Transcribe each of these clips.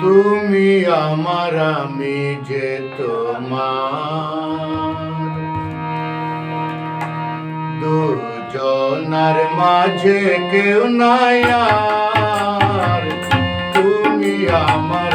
তুমি আমার আমি যে তোমার। দুজনার মাঝে কেউ নাই তুমি আমার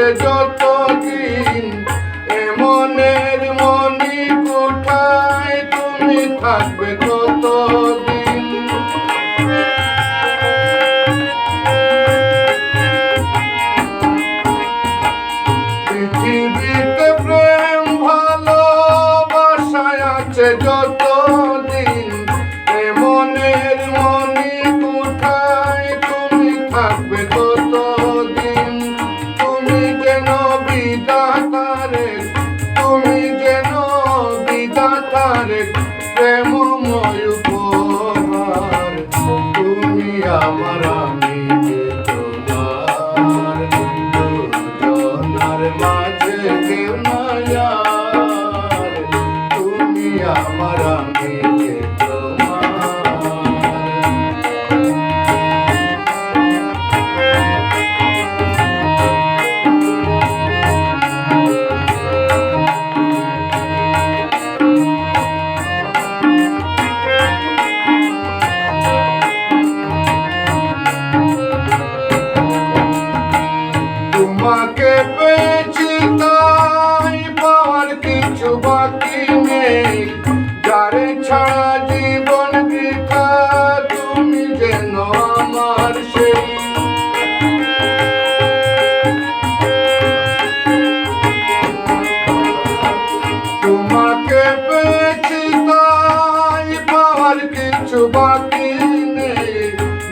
আছে যতদিন এমনের মনি কোঠায় তুমি থাকবে ততদিন পৃথিবীতে প্রেম ভালোবাসায় আছে যতদিন। দুজনার পেয়েছি তাই পাওয়ার কিছু বাকি নেই। যারে ছাড়া জীবন বৃথা, তুমি যেন আমার সেই। তোমাকে পেয়েছি তাই পাওয়ার কিছু বাকি নেই।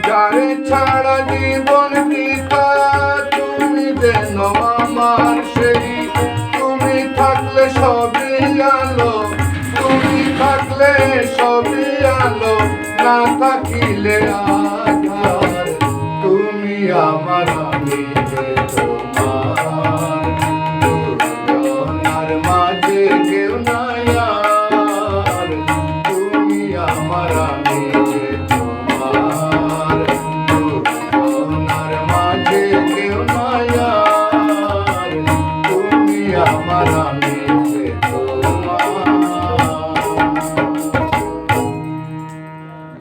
যারে ছাড়া জীবন যেন আমার সেই? তুমি থাকলে সবই আলো, তুমি থাকলে সবই আলো, না থাকিলে আধার। তুমি আমার আমি তোমার I'm in Sito